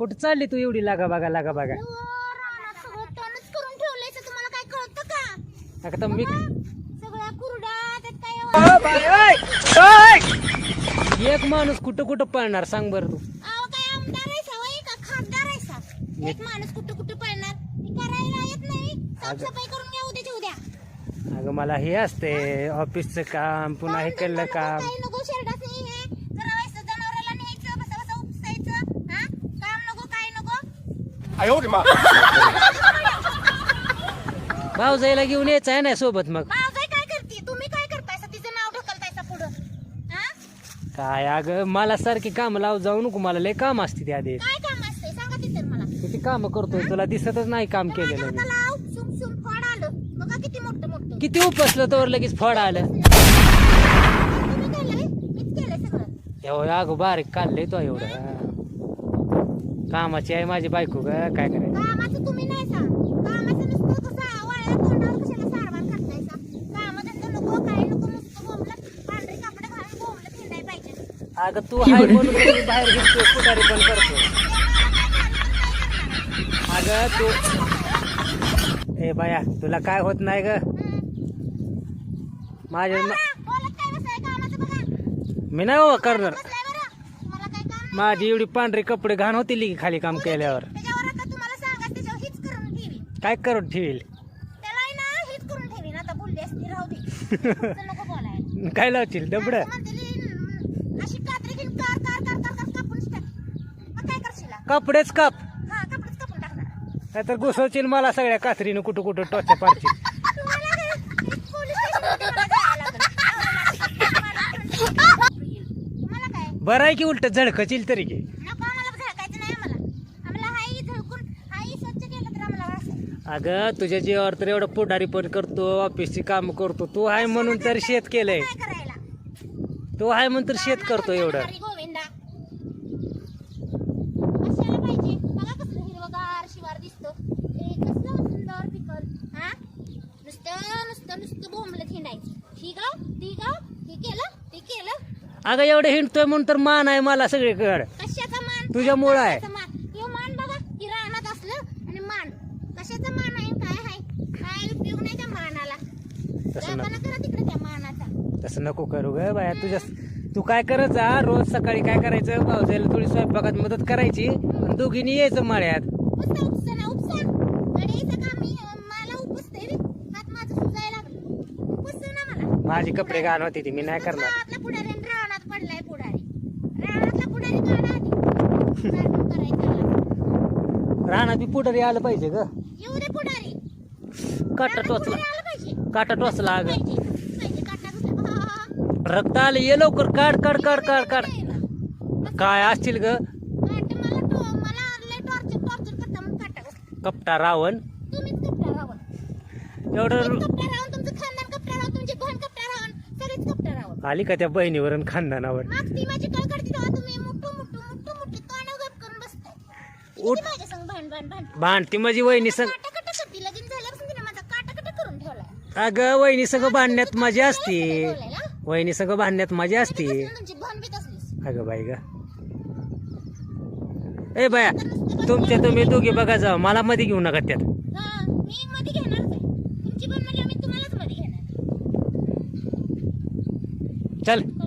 कुठं चालली तू एवढी? लागा बघा लागा बघा आता मी एक माणूस कुठं कुठं पळणार सांग बरं तू. माणूस कुठं कुठं पळणार? अगं मला हे असते ऑफिसचं काम पुन्हा हे केलं काम काही नको शेरडाच नाही हे जरा व्हायचं जनावराला न्यायचं बसा बसा उपसायचं हा काम नको काय नको 哎呦我的妈！ भाऊजाईला घेऊन यायचं आहे ना सोबत मग माझं काय करते तुम्ही काय करतायसा तिचं नाव ढकलतायसा पुढं हा काय अगं मला सारखी काम लाव जाऊ नको मला लय काम असते त्या आधी काय काम असतंय सांगा तिथं मला किती काम करतोय तुला दिसतच नाही काम केलेलं माझ्या मी हाताला आव, सुम सुम फळ आलं बघा किती मोठं मोठं किती उपसलं तर लगेच फळ आलं तुम्ही केलंय मीच केलंय सगळं एवढं अगं बारीक काढलंय तो एवढं कामाची आहे माझी बायको ग काय करायचं? कामाचं तुम्ही नाही सांग. कामाचं नुसतं कसं वाळ्या तोंडावर कशाला सारवान करतायसा कामधंदा नको काय नको नुसतं बोंबलं पांढरे कापड घालून बोंबलं फिरायला पाहिजे. अगं तू हाय म्हणून बाहेर घेतो पण करतो. अगं तू ए बाया तुला काय होत नाही ग? माझ्या मी नाही हो करणार बसलाय बरं तुम्हाला काय काम नाही. माझी एवढी पांढरी कपडे घाण होतील की खाली काम केल्यावर. त्याच्यावर आता तुम्हाला सांगा त्याच्यावर हीच करून ठेवी. काय करून ठेवील? त्याला आहे ना हीच करून ठेवीन. आता बोलली असती राहू दे. तुमचं नको बोलाय काय लावशील? दबड. अशी कात्री घेऊन कार कार कार कार कार कापून टाक मग काय करशील? कपडेच काप. हा कपडेच कापून टाकणार. नाहीतर घुसवशील मला सगळ्या कात्रीनं कुठं कुठं टोच्या पाडशील तुम्हाला काय पोलीस स्टेशनमध्ये मला जायला लागेल. तुम्हाला काय बरं आहे की उलट झळकशील तरी की? नको आम्हाला झळकायचं नाही आम्हाला. आम्हाला हाई झळकून हाई स्वच्छ केलं तर आम्हाला वास आहे. अगं तुझ्या जीवावर तर एवढं पुढारी पण करतो ऑफिसची काम करतो. तू आहे म्हणून तर शेत केलंय. काय करायला. तू आहे म्हणून तर शेत करतो एवढं. हरी गोविंदा. कशाला पाहिजे? बघा कसलं हिरवगार शिवार दिसतो. कसलं सुंदर पिकल हा? नुसतं नुसतं नुसतं बोंबलं हिंडायचं. ही गाव ती गाव हे ते केलं अगं एवढं हिंडतोय म्हणून तर मान आहे मला सगळीकडे. कशाचा मान? तुझ्यामुळं आहे. कशाचा मान? हे मान बघा ही रानात असलं आणि मान. कशाचा मान आहे? काय आहे? काय उपयोग नाही त्या मानाला? तसं नको. करा तिकडे त्या मानाचा. तसं नको करू ग बाया. तुझ्या तू काय करत जा रोज सकाळी काय करायचं? भाऊजाईला थोडी स्वयंपाकात मदत करायची आणि दोघींनी यायचं माळ्यात. उपसा उपसा ना उपसा. गड्याचं काम मी मला उपसते रे? हात माझं सुजायला लागलं. उपसत ना मला. माझी कपडे घाण होती ती मी नाही करणार गावातला पुढारी आणि रानात पडलाय पुढारी रानातला पुढारी काढा आधी सारखं करायचं रानात बी पुढारी आलं पाहिजे ग. येऊ दे पुढारी? काटा टोचला. पुढारी आलं पाहिजे? काटा टोचला अगं. पाहिजे काटा. रक्त आलं ये लवकर काढ काढ काढ काढ काढ. काय असतील ग? काट मला टो मला लय टॉर्चर टॉर्चर करता म्हणून काटा घुसला. कपटा रावण. तुम्हीच कपटा रावण. एवढं कपटा रावण तुमचं खानदान कपटा रावण तुमची बहीण कपटा रावण सगळीच कपटा रावण. आली का त्या बहिणीवर आणि खानदानावर? मग ती माझी कळ करते तेव्हा तुम्ही मुठू मुठू मुठू मुठू कान गप करून बसताय उठ. किती माझ्या संग भांड भांड भांड. भांडती माझी वहिनी संग. लगीन झाल्यापासून तिने माझा करून अगं वहिनी संग भांडण्यात मजा असते. वहिनी संग भांडण्यात मजा असते. तुमची असलीस. अगं बाई ग. ए बाया तुमच्या तुम्ही दोघी बघा जाऊ मला मध्ये घेऊ नका त्यात. हा मी मध्ये घेणारच आहे तुमची पण म्हणजे मी तुम्हालाच मध्ये घेणार. चल.